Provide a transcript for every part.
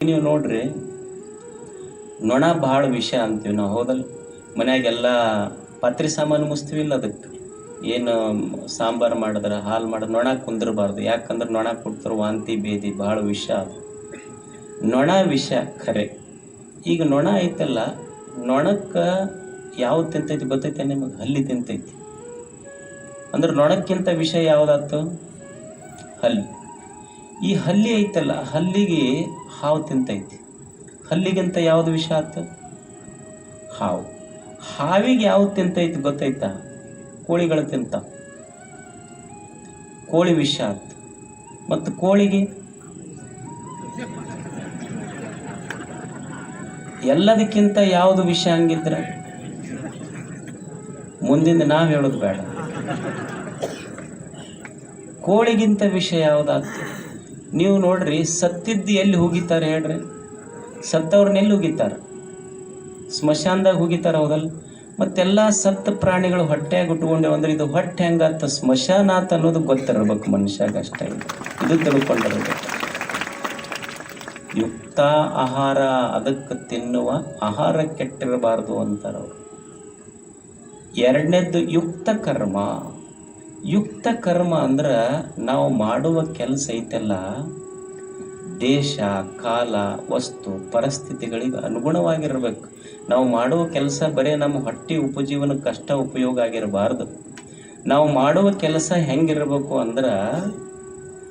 ನೀವು ನೋಡ್ರಿ, ನೊಣ ಭಾಳ ವಿಷಯ ಅಂತೀವಿ ನಾವು, ಹೌದಲ್ಲ? ಮನ್ಯಾಗೆಲ್ಲ ಪಾತ್ರೆ ಸಾಮಾನು ಮುಸ್ತೀವಿಲ್ಲ ಅದಕ್ಕೆ. ಏನು ಸಾಂಬಾರು ಮಾಡಿದ್ರೆ, ಹಾಲು ಮಾಡಿದ್ರೆ, ನೊಣ ಕುಂದಿರಬಾರ್ದು. ಯಾಕಂದ್ರೆ ನೊಣ ಕೊಡ್ತಾರೆ ವಾಂತಿ ಬೇದಿ ಭಾಳ ವಿಷ ಅದು. ನೊಣ ವಿಷ, ಖರೆ. ಈಗ ನೊಣ ಐತಲ್ಲ, ನೊಣಕ್ಕೆ ಯಾವ್ದು ತಿಂತೈತಿ ಗೊತ್ತೈತೆ ನಿಮಗೆ? ಹಲ್ಲಿ ತಿಂತೈತಿ. ಅಂದ್ರೆ ನೊಣಕ್ಕಿಂತ ವಿಷ ಯಾವ್ದಾತು? ಹಲ್ಲಿ. ಈ ಹಲ್ಲಿ ಐತಲ್ಲ, ಹಲ್ಲಿಗೆ ಹಾವು ತಿಂತೈತಿ. ಹಲ್ಲಿಗಿಂತ ಯಾವುದು ವಿಷ ಆತು? ಹಾವು. ಹಾವಿಗೆ ಯಾವ್ದು ತಿಂತೈತಿ ಗೊತ್ತೈತಾ? ಕೋಳಿಗಳು ತಿಂತ ಕೋಳಿ ವಿಷ ಆತು. ಮತ್ತು ಕೋಳಿಗೆ? ಎಲ್ಲದಕ್ಕಿಂತ ಯಾವುದು ವಿಷ ಹಂಗಿದ್ರೆ? ಮುಂದಿಂದ ನಾವು ಹೇಳೋದು ಬೇಡ. ಕೋಳಿಗಿಂತ ವಿಷಯ ಯಾವುದಾಗ್ತದೆ? ನೀವು ನೋಡ್ರಿ, ಸತ್ತಿದ್ದು ಎಲ್ಲಿ ಹೋಗಿತಾರೆ ಹೇಳ್ರಿ? ಸತ್ತವ್ರನ್ನ ಎಲ್ಲಿ ಹೋಗಿತಾರೆ ಸ್ಮಶಾನದಾಗ ಹೋಗಿತಾರ ಹೌದಲ್ಲ? ಮತ್ತೆಲ್ಲ ಸತ್ತ ಪ್ರಾಣಿಗಳು ಹೊಟ್ಟೆಯಾಗ ಉಟ್ಕೊಂಡೇವು ಅಂದ್ರೆ ಇದು ಹೊಟ್ಟೆ ಹೆಂಗಾತ ಸ್ಮಶಾನ ಆತ ಅನ್ನೋದು ಗೊತ್ತಿರಬೇಕು ಮನುಷ್ಯಾಗ ಅಷ್ಟೇ. ಇದು ತಿಳ್ಕೊಂಡಿರ್ಬೇಕು. ಯುಕ್ತ ಆಹಾರ ಅದಕ್ಕೆ ತಿನ್ನುವ ಆಹಾರ ಕೆಟ್ಟಿರಬಾರ್ದು ಅಂತಾರ ಅವರು. ಎರಡನೇದ್ದು ಯುಕ್ತ ಕರ್ಮ. ಯುಕ್ತ ಕರ್ಮ ಅಂದ್ರೆ ನಾವು ಮಾಡುವ ಕೆಲಸ ಐತೆಲ್ಲ, ದೇಶ, ಕಾಲ, ವಸ್ತು, ಪರಿಸ್ಥಿತಿಗಳಿಗೆ ಅನುಗುಣವಾಗಿರಬೇಕು. ನಾವು ಮಾಡುವ ಕೆಲಸ ಬರೀ ನಮ್ಮ ಹೊಟ್ಟೆ ಉಪಜೀವನ ಕಷ್ಟ ಉಪಯೋಗ ಆಗಿರಬಾರ್ದು. ನಾವು ಮಾಡುವ ಕೆಲಸ ಹೆಂಗಿರಬೇಕು ಅಂದ್ರೆ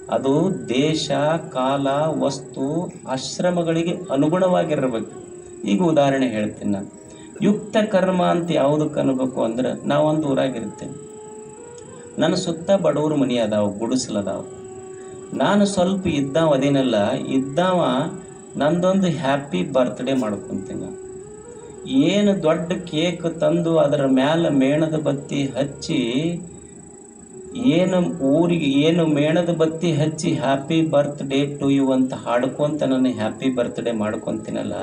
ಅದು ದೇಶ, ಕಾಲ, ವಸ್ತು, ಆಶ್ರಮಗಳಿಗೆ ಅನುಗುಣವಾಗಿರಬೇಕು. ಈಗ ಉದಾಹರಣೆ ಹೇಳ್ತೀನಿ ನಾನು. ಯುಕ್ತ ಕರ್ಮ ಅಂತ ಯಾವುದಕ್ಕೆ ಅನ್ಬೇಕು ಅಂದ್ರೆ ನಾವೊಂದು ಊರಾಗಿರ್ತೇನೆ ನನ್ನ ಸುತ್ತ ಬಡವ್ರ ಮನಿ ಅದಾವ ಗುಡಿಸಲದಾವ ನಾನು ಸ್ವಲ್ಪ ಇದ್ದಾವ ಅದೇನಲ್ಲ, ಇದ್ದಾವ ನಂದೊಂದು ಹ್ಯಾಪಿ ಬರ್ತ್ಡೇ ಮಾಡ್ಕೊತೀನಿ. ಏನು ದೊಡ್ಡ ಕೇಕ್ ತಂದು ಅದರ ಮ್ಯಾಲ ಮೇಣದ ಬತ್ತಿ ಹಚ್ಚಿ, ಏನು ಊರಿಗೆ, ಏನು ಮೇಣದ ಬತ್ತಿ ಹಚ್ಚಿ ಹ್ಯಾಪಿ ಬರ್ತ್ಡೇ ಟು ಯು ಅಂತ ಹಾಡ್ಕೊಂತ ನಾನು ಹ್ಯಾಪಿ ಬರ್ತ್ಡೇ ಮಾಡ್ಕೊಂತೀನಲ್ಲ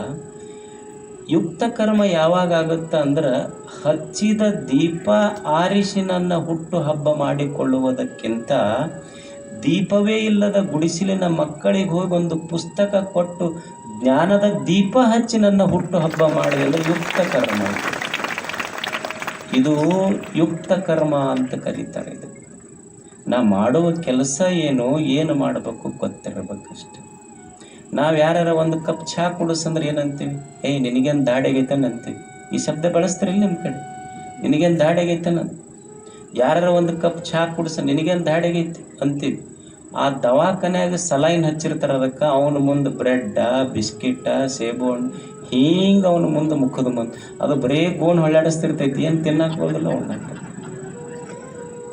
ಯುಕ್ತ ಕರ್ಮ ಯಾವಾಗ ಆಗುತ್ತ ಅಂದ್ರೆ ಹಚ್ಚಿದ ದೀಪ ಆರಿಸಿನನ್ನ ಹುಟ್ಟು ಹಬ್ಬ ಮಾಡಿಕೊಳ್ಳುವುದಕ್ಕಿಂತ ದೀಪವೇ ಇಲ್ಲದ ಗುಡಿಸಿಲಿನ ಮಕ್ಕಳಿಗೆ ಹೋಗಿ ಒಂದು ಪುಸ್ತಕ ಕೊಟ್ಟು ಜ್ಞಾನದ ದೀಪ ಹಚ್ಚಿ ನನ್ನ ಹುಟ್ಟು ಹಬ್ಬ ಮಾಡಿದೆ ಅಂದ್ರೆ ಯುಕ್ತ ಕರ್ಮ. ಇದು ಯುಕ್ತ ಕರ್ಮ ಅಂತ ಕರೀತಾರೆ ಇದು ನಾ ಮಾಡುವ ಕೆಲಸ ಏನು ಏನು ಮಾಡಬೇಕು ಗೊತ್ತಿರಬೇಕಷ್ಟೆ ನಾವು ಯಾರ್ಯಾರ ಒಂದು ಕಪ್ ಚಹಾ ಕುಡಿಸಂದ್ರೆ ಏನಂತೀವಿ? ಏಯ್, ನಿನಗೇನು ದಾಡಿಗೈತನ ಅಂತೀವಿ. ಈ ಶಬ್ದ ಬಳಸ್ತಾರಿಲ್ಲ ನಿಮ್ಮ ಕಡೆ. ನಿನಗೇನು ದಾಡಿಗೈತನ ಯಾರ ಒಂದು ಕಪ್ ಚಹಾ ಕುಡಿಸ ನಿನಗೇನು ದಾಡೆಗೈತಿ ಅಂತೀವಿ. ಆ ದವಾಖಾನ್ಯಾಗ ಸಲೈನ್ ಹಚ್ಚಿರ್ತಾರ ಅದಕ್ಕೆ ಅವನ ಮುಂದೆ ಬ್ರೆಡ್ಡ ಬಿಸ್ಕಿಟ ಸೇಬು ಹಣ್ಣು ಹಿಂಗೆ ಅವನ ಮುಂದೆ ಮುಖದ ಮುಂದೆ ಅದು ಬರೇ ಗೋಣ್ ಹೊಳ್ಳಾಡಿಸ್ತಿರ್ತೈತಿ, ಏನು ತಿನ್ನಕ್ಕೆ ಹೋಗಲ್ಲ ಅವನ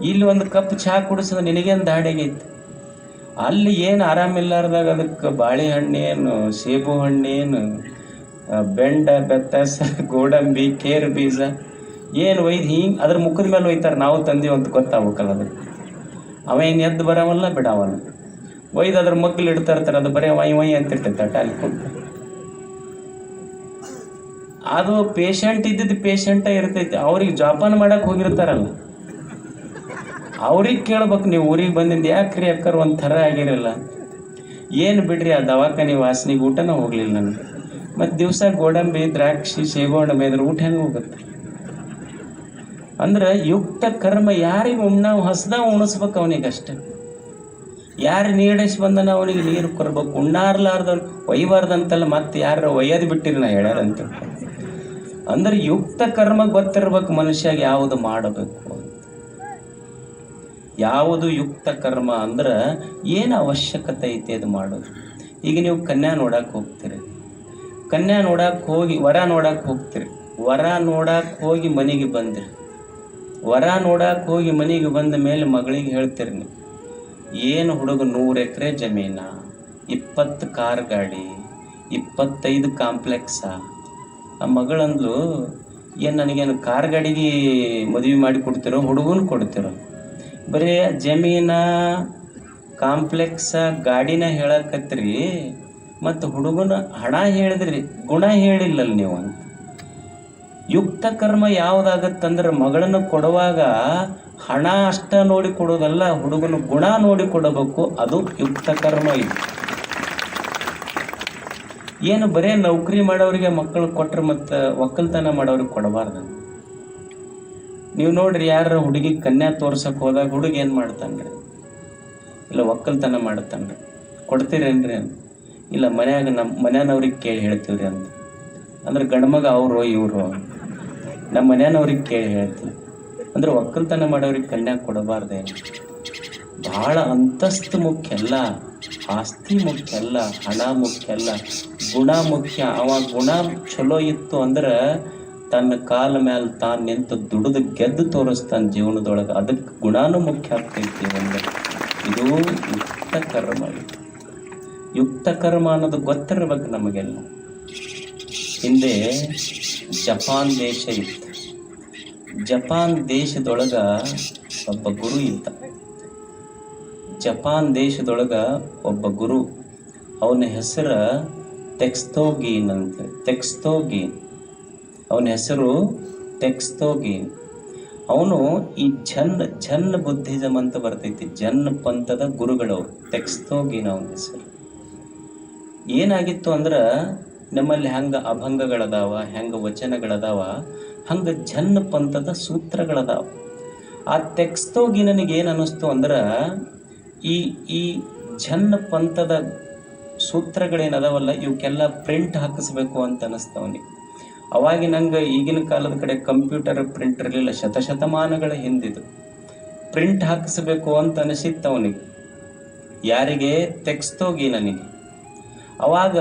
ಇಲ್ಲಿ ಒಂದು ಕಪ್ ಚಹಾ ಕುಡಿಸಿದ್ರೆ ನಿನಗೇನು ದಾಡಿಗೈತಿ ಅಲ್ಲಿ ಏನು ಆರಾಮಿಲ್ಲಾರ್ದಾಗ ಅದಕ್ಕೆ ಬಾಳೆಹಣ್ಣೇನು ಸೇಬು ಹಣ್ಣೇನು ಬೆಂಡ, ಬೆತ್ತಸ, ಗೋಡಂಬಿ, ಕೇರ್ ಬೀಜ, ಏನು ಒಯ್ದು ಹಿಂಗೆ ಅದ್ರ ಮುಖದ ಮೇಲೆ ಒಯ್ತಾರೆ. ನಾವು ತಂದೀವಿ ಅಂತ ಗೊತ್ತಾಗ್ಬೇಕಲ್ಲ ಅದಕ್ಕೆ. ಅವ ಏನು ಎದ್ದು ಬರವಲ್ಲ ಬಿಡವಲ್ಲ. ಒಯ್ದು ಅದ್ರ ಮಗ್ಗಲು ಇಡ್ತಾ ಇರ್ತಾರೆ ಅದು ಬರೀ ವೈ ವೈ ಅಂತ ಇರ್ತೈತೆ ಟಾಲಿ ಅದು ಪೇಷಂಟ್ ಇದ್ದಿದ್ದು ಪೇಷಂಟೇ ಇರ್ತೈತಿ. ಅವ್ರಿಗೆ ಜೋಪಾನ ಮಾಡಕ್ಕೆ ಹೋಗಿರ್ತಾರಲ್ಲ. ಅವ್ರಿಗೆ ಕೇಳ್ಬೇಕು, ನೀವು ಊರಿಗೆ ಬಂದಿಂದ ಯಾಕ್ರಿ ಅಕ್ಕರ್ ಒಂದು ಥರ ಆಗಿರಲ್ಲ? ಏನು ಬಿಡ್ರಿ, ಆ ದವಾಖಾನೆ ವಾಸನೆಗೆ ಊಟನ ಹೋಗಲಿಲ್ಲ ನನಗೆ. ಮತ್ತು ದಿವಸ ಗೋಡಂಬಿ, ದ್ರಾಕ್ಷಿ ಸೇಗೋಡಂಬಿ ಮೇದ್ರೆ ಊಟ ಹೆಂಗೆ ಹೋಗುತ್ತೆ? ಅಂದ್ರೆ ಯುಕ್ತ ಕರ್ಮ ಯಾರಿಗೆ ಉಣ್ಣ ನಾವು ಹಸ್ದಾಗ ಉಣಿಸ್ಬೇಕು ಅವನಿಗೆ ಅಷ್ಟೇ. ಯಾರು ನೀಡಿಸಿ ಬಂದನ ಅವನಿಗೆ ನೀರು ಕೊರ್ಬೇಕು ಉಣ್ಣಾರ್ಲಾರ್ದವ್ರು ಒಯ್ಯಬಾರ್ದಂತಲ್ಲ ಮತ್ತೆ ಯಾರ ಒಯ್ಯೋದು ಬಿಟ್ಟಿರಿ ನಾ ಹೇಳ್ಯಾರಂತ. ಅಂದ್ರೆ ಯುಕ್ತ ಕರ್ಮ ಗೊತ್ತಿರ್ಬೇಕು ಮನುಷ್ಯಾಗ ಯಾವುದು ಮಾಡಬೇಕು. ಯಾವುದು ಯುಕ್ತ ಕರ್ಮ ಅಂದ್ರೆ ಏನು ಅವಶ್ಯಕತೆ ಐತಿ ಅದು ಮಾಡೋದು. ಈಗ ನೀವು ಕನ್ಯಾ ನೋಡಕ್ಕೆ ಹೋಗ್ತೀರಿ. ಕನ್ಯಾ ನೋಡಕ್ಕೆ ಹೋಗಿ, ವರ ನೋಡಕ್ಕೆ ಹೋಗ್ತೀರಿ. ವರ ನೋಡಕ್ಕೆ ಹೋಗಿ ಮನೆಗೆ ಬಂದ್ರಿ. ವರ ನೋಡಕ್ಕೆ ಹೋಗಿ ಮನೆಗೆ ಬಂದ ಮೇಲೆ ಮಗಳಿಗೆ ಹೇಳ್ತೀರಿ ನೀವು, ಏನು ಹುಡುಗ ನೂರು ಎಕರೆ ಜಮೀನ? ಇಪ್ಪತ್ತು ಕಾರ್ ಗಾಡಿ? ಇಪ್ಪತ್ತೈದು ಕಾಂಪ್ಲೆಕ್ಸ? ಆ ಮಗಳಂದ್ಲು, ಏನು ನನಗೇನು ಕಾರ್ ಗಾಡಿಗೆ ಮದುವೆ ಮಾಡಿ ಕೊಡ್ತಿರೋ, ಹುಡುಗನ ಕೊಡ್ತಿರೋ? ಬರೀ ಜಮೀನ ಕಾಂಪ್ಲೆಕ್ಸ ಗಾಡಿನ ಹೇಳಕತ್ರಿ, ಮತ್ತು ಹುಡುಗನ ಹಣ ಹೇಳಿದ್ರಿ, ಗುಣ ಹೇಳಿಲ್ಲಲ್ಲ ನೀವು ಅಂತ. ಯುಕ್ತ ಕರ್ಮ ಯಾವುದಾಗತ್ತಂದ್ರೆ ಮಗಳನ್ನು ಕೊಡುವಾಗ ಹಣ ಅಷ್ಟ ನೋಡಿ ಕೊಡೋದಲ್ಲ, ಹುಡುಗನ ಗುಣ ನೋಡಿ ಕೊಡಬೇಕು, ಅದು ಯುಕ್ತ ಕರ್ಮ ಇದು. ಏನು ಬರೇ ನೌಕರಿ ಮಾಡೋರಿಗೆ ಮಕ್ಕಳು ಕೊಟ್ರೆ ಮತ್ತು ಒಕ್ಕಲ್ತನ ಮಾಡೋರಿಗೆ ಕೊಡಬಾರ್ದು. ನೀವು ನೋಡ್ರಿ ಯಾರ ಹುಡುಗಿ ಕನ್ಯಾ ತೋರ್ಸಕ್ ಹೋದಾಗ ಹುಡುಗ ಏನು ಮಾಡ್ತಾನ್ರಿ? ಇಲ್ಲ ಒಕ್ಕಲ್ತನ ಮಾಡ್ತಾನ್ರಿ. ಕೊಡ್ತೀರೇನ್ರಿ ಅಂತ. ಇಲ್ಲ ಮನ್ಯಾಗ ನಮ್ಮ ಮನ್ಯಾನವ್ರಿಗೆ ಕೇಳಿ ಹೇಳ್ತೀವ್ರಿ ಅಂತ. ಅಂದ್ರೆ ಗಂಡಮಗ ಅವರು, ಇವರು. ನಮ್ಮ ಮನ್ಯಾನವ್ರಿಗೆ ಕೇಳಿ ಹೇಳ್ತೀವಿ. ಅಂದ್ರೆ ಒಕ್ಕಲ್ತನ ಮಾಡೋರಿಗೆ ಕನ್ಯಾ ಕೊಡಬಾರ್ದೆ. ಬಹಳ ಅಂತಸ್ತು ಮುಖ್ಯ ಅಲ್ಲ. ಆಸ್ತಿ ಮುಖ್ಯ ಅಲ್ಲ. ಹಣ ಮುಖ್ಯ ಅಲ್ಲ. ಗುಣ ಮುಖ್ಯ. ಅವ ಗುಣ ಚಲೋ ಇತ್ತು ಅಂದ್ರೆ ತನ್ನ ಕಾಲ ಮ್ಯಾಲ ತಾನು ನಿಂತ ದುಡಿದು ಗೆದ್ದು ತೋರಿಸ್ತಾನೆ ಜೀವನದೊಳಗೆ ಅದಕ್ಕೆ ಗುಣಾನು ಮುಖ್ಯ ಆಗ್ತೈತಿ ಒಂದು ಇದು ಯುಕ್ತ ಕರ್ಮ ಯುಕ್ತ ಕರ್ಮ ಅನ್ನೋದು ಗೊತ್ತಿರ್ಬೇಕು ನಮಗೆಲ್ಲ. ಹಿಂದೆ ಜಪಾನ್ ದೇಶ ಇತ್ತು. ಜಪಾನ್ ದೇಶದೊಳಗ ಒಬ್ಬ ಗುರು ಇದ್ದ. ಜಪಾನ್ ದೇಶದೊಳಗ ಒಬ್ಬ ಗುರು. ಅವನ ಹೆಸರ ಟೆಕ್ಸ್ತೋಗೀನ್ ಅಂತ ಟೆಕ್ಸ್ತೋಗೀನ್ ಅವನ ಹೆಸರು ಟೆಕ್ಸ್ತೋಗಿ ಅವನು ಈ ಜನ್ ಝನ್ ಬುದ್ಧಿಸಮ್ ಅಂತ ಬರ್ತೈತಿ. ಝನ್ ಪಂಥದ ಗುರುಗಳವರು ಟೆಕ್ಸ್ತೋಗೀನ್ ಅವನ ಹೆಸರು. ಏನಾಗಿತ್ತು ಅಂದ್ರೆ ನಮ್ಮಲ್ಲಿ ಹೆಂಗ ಅಭಂಗಗಳದಾವ, ಹೆಂಗ ವಚನಗಳದಾವ, ಹಂಗ ಝನ್ ಪಂಥದ ಸೂತ್ರಗಳದಾವ. ಆ ತೆಕ್ಸ್ತೋಗಿ ನನಗೆ ಏನು ಅನ್ನಿಸ್ತು ಅಂದ್ರ ಈ ಈ ಝನ್ ಪಂಥದ ಸೂತ್ರಗಳೇನದಾವಲ್ಲ, ಇವಕ್ಕೆಲ್ಲ ಪ್ರಿಂಟ್ ಹಾಕಿಸ್ಬೇಕು ಅಂತ ಅನ್ನಿಸ್ತು ಅವಾಗಿ ನಂಗೆ ಈಗಿನ ಕಾಲದ ಕಡೆ ಕಂಪ್ಯೂಟರ್ ಪ್ರಿಂಟ್ ಇರಲಿಲ್ಲ. ಶತಶತಮಾನಗಳ ಹಿಂದಿದು. ಪ್ರಿಂಟ್ ಹಾಕಿಸ್ಬೇಕು ಅಂತ ಅನಿಸಿತ್ತು ಅವನಿಗೆ. ಯಾರಿಗೆ? ತೆಗ್ಸ್ತೋಗಿ ನನಗೆ. ಅವಾಗ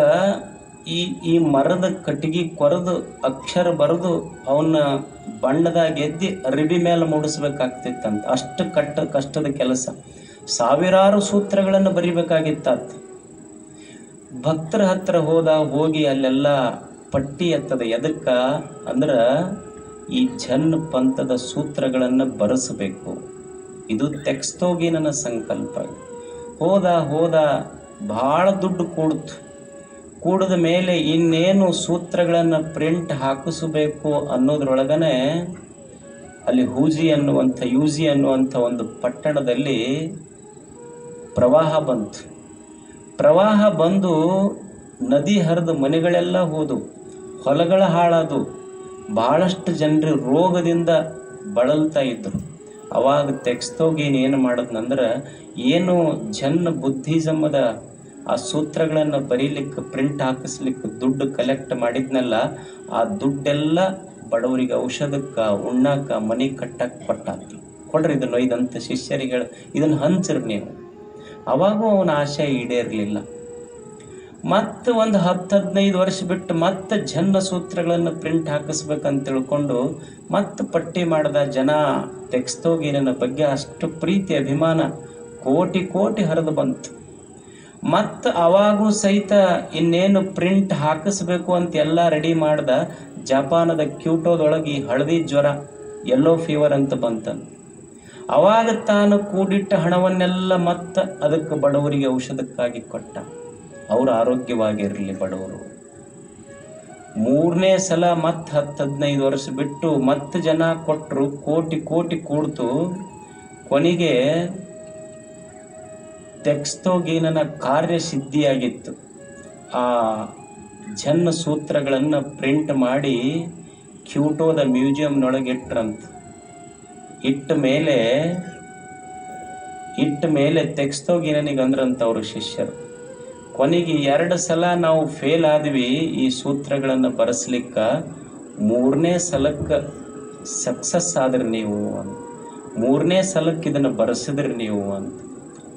ಈ ಈ ಮರದ ಕಟ್ಟಿಗೆ ಕೊರೆದು ಅಕ್ಷರ ಬರೆದು ಅವನ್ನ ಬಣ್ಣದಾಗ ಎದ್ದಿ ಅರಿಬಿ ಮೇಲೆ ಮೂಡಿಸ್ಬೇಕಾಗ್ತಿತ್ತಂತ. ಅಷ್ಟು ಕಟ್ಟ, ಕಷ್ಟದ ಕೆಲಸ. ಸಾವಿರಾರು ಸೂತ್ರಗಳನ್ನು ಬರಿಬೇಕಾಗಿತ್ತ ಭಕ್ತರ ಹತ್ರ ಹೋದ ಹೋಗಿ ಅಲ್ಲೆಲ್ಲ ಪಟ್ಟಿ ಎತ್ತದ ಎದಕ್ಕ? ಅಂದ್ರೆ ಈ ಜನ್ ಪಂಥದ ಸೂತ್ರಗಳನ್ನು ಬರೆಸಬೇಕು. ಇದು ತೆಕ್ಸ್ತೋಗಿ ನನ್ನ ಸಂಕಲ್ಪ. ಹೋದ ಹೋದ ಬಹಳ ದುಡ್ಡು ಕೂಡ್ತು. ಕೂಡಿದ ಮೇಲೆ ಇನ್ನೇನು ಸೂತ್ರಗಳನ್ನು ಪ್ರಿಂಟ್ ಹಾಕಿಸಬೇಕು ಅನ್ನೋದ್ರೊಳಗನೆ ಅಲ್ಲಿ ಹೂಜಿ ಅನ್ನುವಂಥ, ಯೂಜಿ ಅನ್ನುವಂಥ ಒಂದು ಪಟ್ಟಣದಲ್ಲಿ ಪ್ರವಾಹ ಬಂತು. ಪ್ರವಾಹ ಬಂದು ನದಿ ಹರಿದು ಮನೆಗಳೆಲ್ಲ ಹೋದು ಹೊಲಗಳ ಹಾಳಾದವು. ಭಾಳಷ್ಟು ಜನರು ರೋಗದಿಂದ ಬಳಲ್ತಾ ಇದ್ದರು ಅವಾಗ ತೆಕ್ಸ್ತೋಗೇನು ಏನು ಮಾಡದ್ನಂದ್ರೆ ಏನು ಜನ ಬುದ್ಧಿಸಮದ ಆ ಸೂತ್ರಗಳನ್ನು ಬರೀಲಿಕ್ಕೆ ಪ್ರಿಂಟ್ ಹಾಕಿಸ್ಲಿಕ್ಕೆ ದುಡ್ಡು ಕಲೆಕ್ಟ್ ಮಾಡಿದ್ನಲ್ಲ, ಆ ದುಡ್ಡೆಲ್ಲ ಬಡವರಿಗೆ ಔಷಧಕ್ಕ, ಉಣ್ಣಾಕ, ಮನೆ ಕಟ್ಟಕ್ಕೆ ಕೊಟ್ಟ ಕೊಡ್ರಿ ಇದನ್ನು ಇದಂತ ಶಿಷ್ಯರಿಗೆ ಇದನ್ನು ಹಂಚ್ರಿ ನೀವು. ಅವಾಗೂ ಅವನ ಆಶಯ ಈಡೇರಲಿಲ್ಲ. ಮತ್ತೆ ಒಂದು ಹತ್ತು ಹದಿನೈದು ವರ್ಷ ಬಿಟ್ಟು ಮತ್ತೆ ಜನ್ನ ಸೂತ್ರಗಳನ್ನು ಪ್ರಿಂಟ್ ಹಾಕಿಸ್ಬೇಕಂತ ತಿಳ್ಕೊಂಡು ಮತ್ತೆ ಪಟ್ಟಿ ಮಾಡಿದ ಜನ ತೆಕ್ಸ್ತೋಗಿನ ಬಗ್ಗೆ ಅಷ್ಟು ಪ್ರೀತಿ, ಅಭಿಮಾನ ಕೋಟಿ ಕೋಟಿ ಹರಿದು ಬಂತು. ಮತ್ತು ಅವಾಗೂ ಸಹಿತ ಇನ್ನೇನು ಪ್ರಿಂಟ್ ಹಾಕಿಸ್ಬೇಕು ಅಂತ ಎಲ್ಲ ರೆಡಿ ಮಾಡಿದ ಜಪಾನದ ಕ್ಯೂಟೋದೊಳಗೆ ಹಳದಿ ಜ್ವರ ಎಲ್ಲೋ ಫೀವರ್ ಅಂತ ಬಂತಂತ. ಅವಾಗ ತಾನು ಕೂಡಿಟ್ಟ ಹಣವನ್ನೆಲ್ಲ ಮತ್ತೆ ಅದಕ್ಕೆ ಬಡವರಿಗೆ ಔಷಧಕ್ಕಾಗಿ ಕೊಟ್ಟ. ಅವರು ಆರೋಗ್ಯವಾಗಿರಲಿ ಬಡವರು. ಮೂರನೇ ಸಲ ಮತ್ತೆ ಹತ್ತು ಹದಿನೈದು ವರ್ಷ ಬಿಟ್ಟು ಮತ್ತೆ ಜನ ಕೊಟ್ಟರು ಕೋಟಿ ಕೋಟಿ ಕೂಡ್ತು ಕೊನೆಗೆ ತೆಕ್ಸ್ತೋಗೀನನ ಕಾರ್ಯ ಸಿದ್ಧಿಯಾಗಿತ್ತು ಆ ಜನ್ನ ಸೂತ್ರಗಳನ್ನು ಪ್ರಿಂಟ್ ಮಾಡಿ ಕ್ಯೂಟೋದ ಮ್ಯೂಸಿಯಂನೊಳಗೆ ಇಟ್ರಂತ ಇಟ್ಟ ಮೇಲೆ ಇಟ್ಟ ಮೇಲೆ ತೆಕ್ಸ್ತೋಗೀನನಿಗೆ ಅಂದ್ರಂತ ಅವರು ಶಿಷ್ಯರು. ಕೊನೆಗೆ ಎರಡು ಸಲ ನಾವು ಫೇಲ್ ಆದ್ವಿ ಈ ಸೂತ್ರಗಳನ್ನು ಬರೆಸ್ಲಿಕ್ಕ. ಮೂರನೇ ಸಲಕ್ಕೆ ಸಕ್ಸಸ್ ಆದ್ರೆ ನೀವು ಅಂತ. ಮೂರನೇ ಸಲಕ್ಕೆ ಇದನ್ನು ಬರೆಸಿದ್ರಿ ನೀವು ಅಂತ.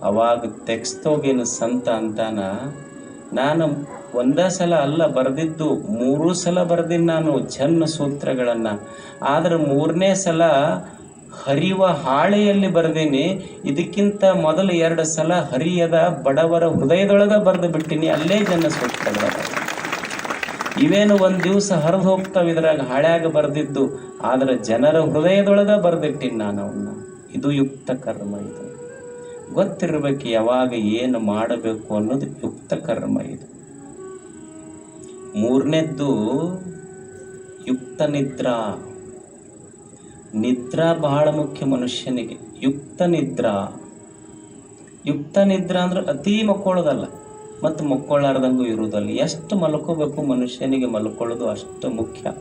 ಅವಾಗ ತೆಕ್ಸ್ತೋಗೇನು ಸಂತ ಅಂತಾನ, ನಾನು ಒಂದೇ ಸಲ ಅಲ್ಲ ಬರೆದಿದ್ದು, ಮೂರು ಸಲ ಬರೆದಿನಿ ನಾನು ಜನ್ನ ಸೂತ್ರಗಳನ್ನು. ಆದ್ರೆ ಮೂರನೇ ಸಲ ಹರಿಯುವ ಹಾಳೆಯಲ್ಲಿ ಬರೆದೀನಿ, ಇದಕ್ಕಿಂತ ಮೊದಲು ಎರಡು ಸಲ ಹರಿಯದ ಬಡವರ ಹೃದಯದೊಳಗೆ ಬರೆದು ಬಿಟ್ಟಿನಿ, ಅಲ್ಲೇ ಜನ ಸೂತ್ರಗಳ ಇವೇನು ಒಂದು ದಿವಸ ಹರಿದು ಹೋಗ್ತಾವ ಇದ್ರಾಗ ಹಾಳ್ಯಾಗ ಬರೆದಿದ್ದು, ಆದ್ರೆ ಜನರ ಹೃದಯದೊಳಗ ಬರೆದಿಟ್ಟಿನಿ ನಾನು ಅವನ್ನ ಇದು ಯುಕ್ತ ಕರ್ಮ ಇದು. ಗೊತ್ತಿರಬೇಕು ಯಾವಾಗ ಏನು ಮಾಡಬೇಕು ಅನ್ನೋದು ಯುಕ್ತ ಕರ್ಮ ಇದು. ಮೂರನೇದ್ದು ಯುಕ್ತ ನಿದ್ರಾ. ನಿದ್ರಾ ಬಹಳ ಮುಖ್ಯ ಮನುಷ್ಯನಿಗೆ. ಯುಕ್ತ ನಿದ್ರಾ. ಯುಕ್ತ ನಿದ್ರಾ ಅಂದ್ರೆ ಅತಿ ಮಕ್ಕೊಳ್ಳೋದಲ್ಲ ಮತ್ತು ಮಕ್ಕೊಳ್ಳಾರ್ದಂಗೂ ಇರುವುದಲ್ಲ. ಎಷ್ಟು ಮಲ್ಕೋಬೇಕು ಮನುಷ್ಯನಿಗೆ ಮಲ್ಕೊಳ್ಳೋದು ಅಷ್ಟು ಮುಖ್ಯ.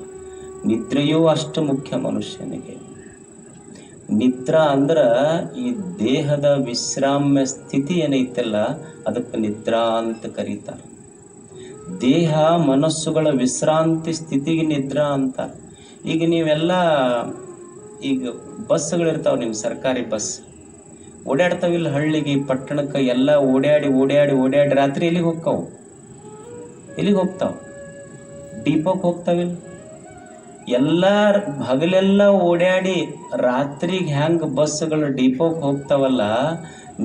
ನಿದ್ರೆಯೂ ಅಷ್ಟು ಮುಖ್ಯ ಮನುಷ್ಯನಿಗೆ. ನಿದ್ರಾ ಅಂದ್ರ ಈ ದೇಹದ ವಿಶ್ರಾಮ್ಯ ಸ್ಥಿತಿ ಏನೈತಲ್ಲ ಅದಕ್ಕೆ ನಿದ್ರಾ ಅಂತ ಕರೀತಾರೆ. ದೇಹ ಮನಸ್ಸುಗಳ ವಿಶ್ರಾಂತಿ ಸ್ಥಿತಿಗೆ ನಿದ್ರಾ ಅಂತ ಈಗ ನೀವೆಲ್ಲ ಈಗ ಬಸ್ಗಳಿರ್ತಾವೆ ನಿಮ್ಮ ಸರ್ಕಾರಿ ಬಸ್. ಓಡಾಡ್ತಾವಿಲ್ಲ ಹಳ್ಳಿಗೆ ಪಟ್ಟಣಕ್ಕೆ ಎಲ್ಲ ಓಡಾಡಿ ಓಡಾಡಿ ಓಡಾಡಿ ರಾತ್ರಿ ಎಲ್ಲಿಗೆ ಹೋಗ್ತಾವೆ? ಎಲ್ಲಿಗೆ ಹೋಗ್ತಾವೆ? ಡಿಪೋಕ್ ಹೋಗ್ತಾವಿಲ್ಲ. ಎಲ್ಲ ಹಗಲೆಲ್ಲ ಓಡಾಡಿ ರಾತ್ರಿಗೆ ಹೆಂಗ್ ಬಸ್ಗಳು ಡಿಪೋಕ್ ಹೋಗ್ತಾವಲ್ಲ,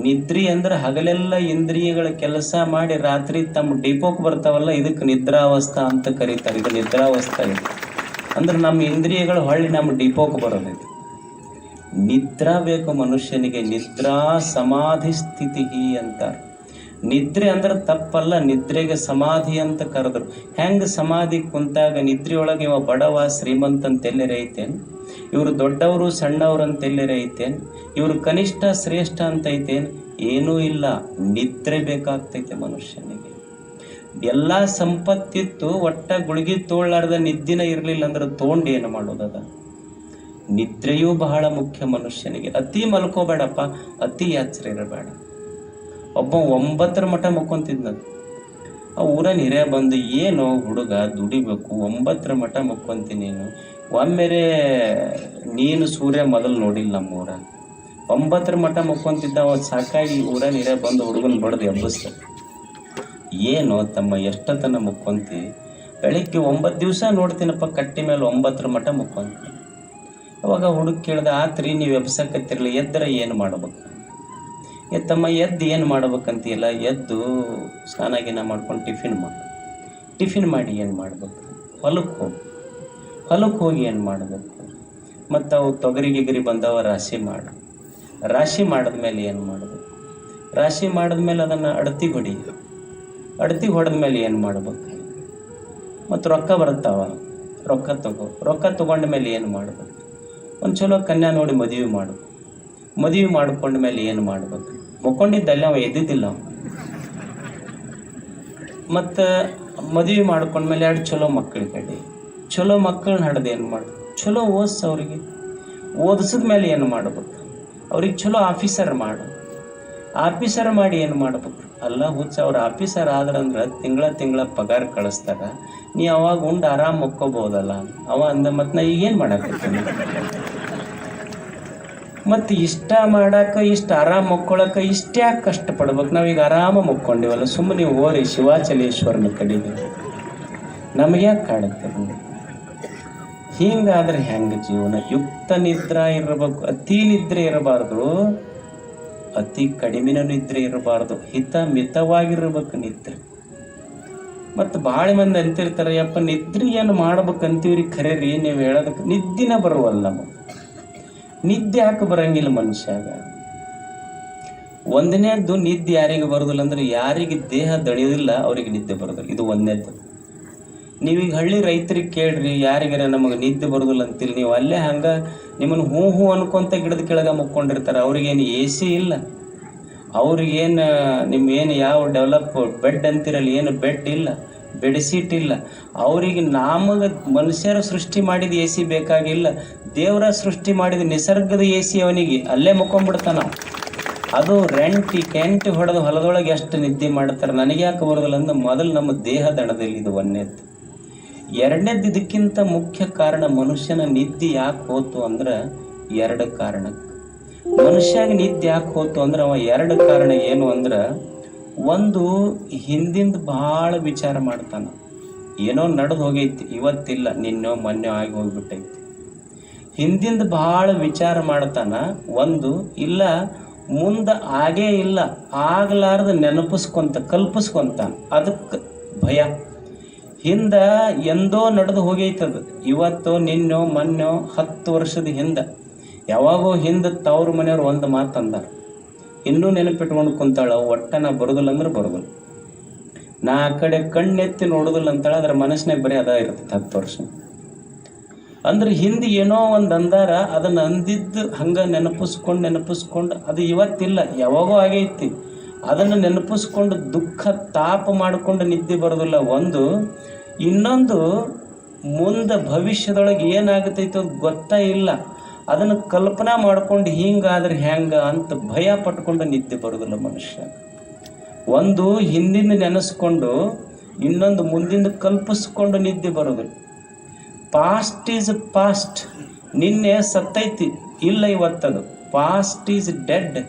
ನಿದ್ರಿ ಅಂದ್ರೆ ಹಗಲೆಲ್ಲ ಇಂದ್ರಿಯಗಳ ಕೆಲಸ ಮಾಡಿ ರಾತ್ರಿ ತಮ್ಮ ಡಿಪೋಕ್ ಬರ್ತಾವಲ್ಲ ಇದಕ್ಕೆ ನಿದ್ರಾವಸ್ಥಾ ಅಂತ ಕರೀತಾರೆ. ಇದು ನಿದ್ರಾವಸ್ಥಾ. ಇದು ಅಂದ್ರೆ ನಮ್ಮ ಇಂದ್ರಿಯಗಳು ಹೊಳ್ಳಿ ನಮ್ಮ ಡಿಪೋಕ್ ಬರೋದೈತಿ ನಿದ್ರಾ ಬೇಕು ಮನುಷ್ಯನಿಗೆ, ನಿದ್ರಾ ಸಮಾಧಿ ಸ್ಥಿತಿ ಅಂತಾರೆ. ನಿದ್ರೆ ಅಂದ್ರೆ ತಪ್ಪಲ್ಲ, ನಿದ್ರೆಗೆ ಸಮಾಧಿ ಅಂತ ಕರೆದ್ರು. ಹೆಂಗ್ ಸಮಾಧಿ ಕುಂತಾಗ ನಿದ್ರೆಯೊಳಗೆ ಇವ ಬಡವ, ಶ್ರೀಮಂತ ಅಂತ ಎಲ್ಲಿ ಐತೇನ್ ಇವರು ದೊಡ್ಡವರು, ಸಣ್ಣವರು ಅಂತ ಎಲ್ಲಿ ಐತೇನ್ ಇವರು ಕನಿಷ್ಠ, ಶ್ರೇಷ್ಠ ಅಂತ ಐತೇನ್? ಏನೂ ಇಲ್ಲ. ನಿದ್ರೆ ಬೇಕಾಗ್ತೈತೆ ಮನುಷ್ಯನಿಗೆ. ಎಲ್ಲಾ ಸಂಪತ್ತಿತ್ತು, ಒಟ್ಟ ಗುಳಿಗೆ ತೋಳಾರ್ದ ನಿದ್ದಿನ ಇರಲಿಲ್ಲ ಅಂದ್ರೆ ತಗೊಂಡು ಏನು ಮಾಡೋದದ ನಿದ್ರೆಯೂ ಬಹಳ ಮುಖ್ಯ ಮನುಷ್ಯನಿಗೆ. ಅತಿ ಮಲ್ಕೋಬೇಡಪ್ಪ, ಅತಿ ಎಚ್ಚರ ಇರಬೇಡ. ಒಬ್ಬ ಒಂಬತ್ತರ ಮಠ ಮಕ್ಕೊಂತಿದ್ನದು. ಆ ಊರ ಹಿರಿಯ ಬಂದು ಏನು ಹುಡುಗ ದುಡಿಬೇಕು, ಒಂಬತ್ತರ ಮಠ ಮಕ್ಕೊಂತೀನಿ ನೀನು. ಒಮ್ಮೆರೆ ನೀನು ಸೂರ್ಯ ಮೊದಲು ನೋಡಿಲ್ಲ ನಮ್ಮ ಊರ ಒಂಬತ್ತರ ಮಠ ಮಕ್ಕೊಂತಿದ್ದ ಅವ ಸಾಕಾಗಿ ಊರ ಹಿರಿಯ ಬಂದು ಹುಡುಗನ ಬಡ್ದು ಎಬ್ಬಸ್ತ ಏನು ತಮ್ಮ ಎಷ್ಟಂತನ ಮುಕ್ಕೊಂತಿ? ಬೆಳಿಗ್ಗೆ ಒಂಬತ್ತು ದಿವಸ ನೋಡ್ತೀನಪ್ಪ, ಕಟ್ಟಿ ಮೇಲೆ ಒಂಬತ್ತರ ಮಠ ಮುಕ್ಕೊಂತಿ. ಅವಾಗ ಹುಡುಗ ಕೇಳ್ದೆ, ಆತ್ರಿ, ನೀವು ಎಬ್ಸಕತ್ತಿರಲಿ ಎದ್ದರೆ ಏನು ಮಾಡ್ಬೇಕು? ಎತ್ತಮ್ಮ ಎದ್ದು ಏನು ಮಾಡ್ಬೇಕಂತೀಯಲ್ಲ, ಎದ್ದು ಸ್ನಾನ ಗೀನ ಮಾಡ್ಕೊಂಡು ಟಿಫಿನ್ ಮಾಡಿ. ಟಿಫಿನ್ ಮಾಡಿ ಏನು ಮಾಡ್ಬೇಕು? ಹೊಲಕ್ಕೆ ಹೋಗಿ. ಹೊಲಕ್ಕೆ ಹೋಗಿ ಏನು ಮಾಡಬೇಕು? ಮತ್ತು ಅವು ತೊಗರಿ ಗಿಗರಿ ಬಂದವ, ರಾಶಿ ಮಾಡು. ರಾಶಿ ಮಾಡಿದ್ಮೇಲೆ ಏನು ಮಾಡಬೇಕು? ರಾಶಿ ಮಾಡಿದ್ಮೇಲೆ ಅದನ್ನು ಅಡತಿ ಹೊಡಿ ಅಡತಿ ಹೊಡೆದ್ಮೇಲೆ ಏನು ಮಾಡ್ಬೇಕು? ಮತ್ತು ರೊಕ್ಕ ಬರುತ್ತಾವ? ರೊಕ್ಕ ತಗೋ. ರೊಕ್ಕ ತಗೊಂಡ ಮೇಲೆ ಏನು ಮಾಡ್ಬೇಕು? ಒಂದು ಚಲೋ ಕನ್ಯಾ ನೋಡಿ ಮದುವೆ ಮಾಡು. ಮದುವೆ ಮಾಡ್ಕೊಂಡ ಮೇಲೆ ಏನು ಮಾಡ್ಬೇಕು? ಮುಕ್ಕೊಂಡಿದ್ದಲ್ಲಿ ಅವ ಎದ್ದಿದ್ದಿಲ್ಲ ಮತ್ತು ಮದುವೆ ಮಾಡ್ಕೊಂಡ್ಮೇಲೆ ಎರಡು ಚಲೋ ಮಕ್ಕಳು ಕಡೆ. ಚಲೋ ಮಕ್ಕಳನ್ನ ಹಡ್ದು ಏನು ಮಾಡು? ಚಲೋ ಓದಿಸ್ ಅವ್ರಿಗೆ. ಓದಿಸಿದ ಮೇಲೆ ಏನು ಮಾಡ್ಬೇಕು? ಅವ್ರಿಗೆ ಚಲೋ ಆಫೀಸರ್ ಮಾಡು. ಆಫೀಸರ್ ಮಾಡಿ ಏನು ಮಾಡ್ಬೇಕು? ಅಲ್ಲ ಹುಚ್ಚ, ಅವ್ರ ಆಫೀಸರ್ ಆದ್ರಂದ್ರೆ ತಿಂಗಳ ತಿಂಗಳ ಪಗಾರ ಕಳಿಸ್ತಾರ. ನೀ ಅವಾಗ ಉಂಡು ಆರಾಮ್ ಮಕ್ಕೋಬಹುದಲ್ಲ ಅವ ಅಂದ ಮತ್ತು ನಾ ಈಗೇನು ಮಾಡಕತ್ತೀನಿ? ಮತ್ತು ಇಷ್ಟ ಮಾಡಾಕ, ಇಷ್ಟ ಆರಾಮ್ ಮಕ್ಕೊಳಕ ಇಷ್ಟ್ಯಾಕೆ ಕಷ್ಟಪಡ್ಬೇಕು. ನಾವೀಗ ಆರಾಮ ಮಕ್ಕೊಂಡಿವಲ್ಲ ಸುಮ್ಮನೆ ಓರಿ ಶಿವಾಚಲೇಶ್ವರನ ಕಡೆಗೆ. ನಮಗೆ ಯಾಕೆ ಕಾಡುತ್ತೆ ಹಿಂಗಾದ್ರೆ ಹೆಂಗ ಜೀವನ? ಯುಕ್ತ ನಿದ್ರಾ ಇರಬೇಕು, ಅತಿ ನಿದ್ರೆ ಇರಬಾರ್ದು. ಅತಿ ಕಡಿಮೆನ ನಿದ್ರೆ ಇರಬಾರ್ದು. ಹಿತ ಮಿತವಾಗಿರ್ಬೇಕು ನಿದ್ರೆ. ಮತ್ತು ಭಾಳ ಮಂದಿ ಅಂತಿರ್ತಾರೆ, ಯಪ್ಪ ನಿದ್ರೆ ಏನು ಮಾಡ್ಬೇಕಂತೀವ್ರಿ ಖರೆ ರೀ ನೀವು ಹೇಳೋದಕ್ಕೆ ನಿದ್ದಿನ ಬರುವಲ್ಲ ನಿದ್ದೆ ಯಾಕೆ ಬರಂಗಿಲ್ಲ ಮನುಷ್ಯಾಗ? ಒಂದನೇದ್ದು ನಿದ್ದೆ ಯಾರಿಗೆ ಬರೋದಿಲ್ಲ ಅಂದ್ರೆ ಯಾರಿಗೆ ದೇಹ ದಣಿಯೋದಿಲ್ಲ, ಅವರಿಗೆ ನಿದ್ದೆ ಬರೋದಿಲ್ಲ. ಇದು ಒಂದನೇದ್ದು. ನೀವೀಗ ಹಳ್ಳಿ ರೈತರಿಗೆ ಕೇಳ್ರಿ, ಯಾರಿಗಾರ ನಮಗೆ ನಿದ್ದೆ ಬರೋದಿಲ್ಲ ಅಂತೀರಿ ನೀವು ಅಲ್ಲೇ ಹಂಗ ನಿಮ್ಮನ್ನು ಹೂ ಹೂ ಅನ್ಕೊಂತ ಗಿಡದ ಕೆಳಗೆ ಮುಕ್ಕೊಂಡಿರ್ತಾರೆ, ಅವ್ರಿಗೇನು ಎ ಸಿ ಇಲ್ಲ. ಅವ್ರಿಗೇನು ಏನು ಯಾವ ಡೆವಲಪ್ ಬೆಡ್ ಅಂತಿರಲ್ಲ, ಏನು ಬೆಡ್ ಇಲ್ಲ, ಬೆಡ್ ಸೀಟ್ ಇಲ್ಲ. ಅವರಿಗೆ ನಮಗೆ ಮನುಷ್ಯರ ಸೃಷ್ಟಿ ಮಾಡಿದ ಎ ಸಿ ಬೇಕಾಗಿಲ್ಲ. ದೇವರ ಸೃಷ್ಟಿ ಮಾಡಿದ ನಿಸರ್ಗದ ಎ ಸಿ ಅವನಿಗೆ, ಅಲ್ಲೇ ಮುಕ್ಕೊಂಡ್ಬಿಡ್ತಾನ ಅದು ರೆಂಟ್ ಕೆಂಟ್ ಹೊಡೆದು ಹೊಲದೊಳಗೆ ಎಷ್ಟು ನಿದ್ದೆ ಮಾಡ್ತಾರೆ ನನಗೆ ಯಾಕೆ ಬರೋದಿಲ್ಲ ಅಂದ್ರೆ ಮೊದಲು ನಮ್ಮ ದೇಹ ದಣದಲ್ಲಿ ಇದು ಒಂದನೇದ್ದು ಎರಡನೇದ್ದು ಇದಕ್ಕಿಂತ ಮುಖ್ಯ ಕಾರಣ ಮನುಷ್ಯನ ನಿದ್ದೆ ಯಾಕೆ ಹೋತು ಅಂದ್ರೆ ಎರಡು ಕಾರಣ ಮನುಷ್ಯಾಗ ನಿದ್ದೆ ಯಾಕೆ ಹೋತು ಅಂದ್ರೆ ಅವ ಎರಡು ಕಾರಣ ಏನು ಅಂದ್ರೆ ಒಂದು ಹಿಂದಿಂದ ಭಾಳ ವಿಚಾರ ಮಾಡ್ತಾನ. ಏನೋ ನಡೆದು ಹೋಗೈತಿ, ಇವತ್ತಿಲ್ಲ, ನಿನ್ನೋ ಮೊನ್ನೆ ಆಗಿ ಹೋಗ್ಬಿಟ್ಟೈತಿ. ಹಿಂದಿಂದ ಭಾಳ ವಿಚಾರ ಮಾಡ್ತಾನ, ಒಂದು, ಇಲ್ಲ, ಮುಂದೆ ಆಗೇ ಇಲ್ಲ, ಆಗ್ಲಾರ್ದ ನೆನಪಿಸ್ಕೊಂತ, ಕಲ್ಪಿಸ್ಕೊಂತಾನ, ಅದಕ್ಕೆ ಭಯ. ಹಿಂದ ಎಂದೋ ನಡೆದು ಹೋಗೈತದು ಇವತ್ತು, ನಿನ್ನೋ, ಮೊನ್ನೋ, ಹತ್ತು ವರ್ಷದ ಹಿಂದ. ಯಾವಾಗೋ ಹಿಂದೆ ತವ್ರ ಮನೆಯವ್ರು ಒಂದು ಮಾತು ಅಂದಾರ. ಇನ್ನೂ ನೆನಪಿಟ್ಕೊಂಡು ಕುಂತಾಳ ಒಟ್ಟ ನಾ ಬರೋದಿಲ್ಲ ಅಂದ್ರೆ ಬರೋದಿಲ್ಲ. ನಾ ಆ ಕಡೆ ಕಣ್ಣೆತ್ತಿ ನೋಡೋದಿಲ್ಲ ಅಂತಾಳ, ಅದ್ರ ಮನಸ್ಸಿನಾಗ ಬರೀ ಅದ ಇರ್ತದೆ ಹತ್ತು ವರ್ಷ. ಅಂದ್ರೆ ಹಿಂದೆ ಏನೋ ಒಂದು ಅಂದಾರ, ಅದನ್ನ ಅಂದಿದ್ದು ಹಂಗ ನೆನಪಿಸ್ಕೊಂಡು ನೆನಪಿಸ್ಕೊಂಡು ಅದು ಇವತ್ತಿಲ್ಲ, ಯಾವಾಗೋ ಆಗೈತಿ. ಅದನ್ನು ನೆನಪಿಸ್ಕೊಂಡು ದುಃಖ ತಾಪ ಮಾಡಿಕೊಂಡು ನಿದ್ದೆ ಬರೋದಿಲ್ಲ. ಒಂದು, ಇನ್ನೊಂದು, ಮುಂದೆ ಭವಿಷ್ಯದೊಳಗೆ ಏನಾಗುತ್ತೈತೋ ಗೊತ್ತೇ ಇಲ್ಲ. ಅದನ್ನು ಕಲ್ಪನೆ ಮಾಡ್ಕೊಂಡು ಹಿಂಗಾದ್ರೆ ಹೆಂಗ ಅಂತ ಭಯ ಪಟ್ಕೊಂಡು ನಿದ್ದೆ ಬರೋದಿಲ್ಲ ಮನುಷ್ಯ. ಒಂದು, ಹಿಂದಿನ ನೆನೆಸ್ಕೊಂಡು, ಇನ್ನೊಂದು ಮುಂದಿಂದ ಕಲ್ಪಿಸ್ಕೊಂಡು ನಿದ್ದೆ ಬರೋದಿಲ್ಲ. ಪಾಸ್ಟ್ ಈಸ್ ಪಾಸ್ಟ್ ನಿನ್ನೆ ಸತ್ತೈತಿ. ಇಲ್ಲ ಇವತ್ತದು. Past is dead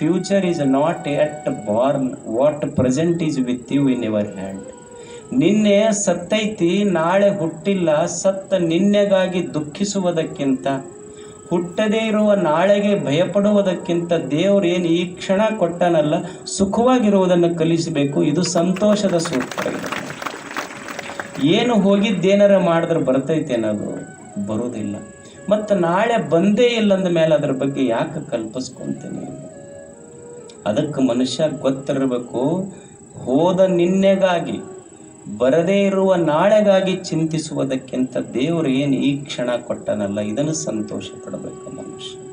future is not yet born what present is with you in your hand ನಿನ್ನೆ ಸತ್ತೈತಿ, ನಾಳೆ ಹುಟ್ಟಿಲ್ಲ. ಸತ್ತ ನಿನ್ನೆಗಾಗಿ ದುಃಖಿಸುವುದಕ್ಕಿಂತ, ಹುಟ್ಟದೇ ಇರುವ ನಾಳೆಗೆ ಭಯಪಡುವುದಕ್ಕಿಂತ ದೇವರೇನು ಈ ಕ್ಷಣ ಕೊಟ್ಟನಲ್ಲ, ಸುಖವಾಗಿರುವುದನ್ನು ಕಲಿಸಬೇಕು. ಇದು ಸಂತೋಷದ ಸೂತ್ರ. ಏನು ಹೋಗಿದ್ದೇನಾರ ಮಾಡಿದ್ರೆ ಬರ್ತೈತೆ ಅನ್ನೋದು ಬರುವುದಿಲ್ಲ. ಮತ್ತು ನಾಳೆ ಬಂದೇ ಇಲ್ಲಂದ ಮೇಲೆ ಅದ್ರ ಬಗ್ಗೆ ಯಾಕೆ ಕಲ್ಪಿಸ್ಕೊಂತೀನಿ? ಅದಕ್ಕೆ ಮನುಷ್ಯ ಗೊತ್ತಿರಬೇಕು, ಹೋದ ನಿನ್ನೆಗಾಗಿ, ಬರದೇ ಇರುವ ನಾಳೆಗಾಗಿ ಚಿಂತಿಸುವುದಕ್ಕಿಂತ ದೇವರು ಏನು ಈ ಕ್ಷಣ ಕೊಟ್ಟನಲ್ಲ, ಇದನ್ನು ಸಂತೋಷ ಪಡಬೇಕು ಮನುಷ್ಯ.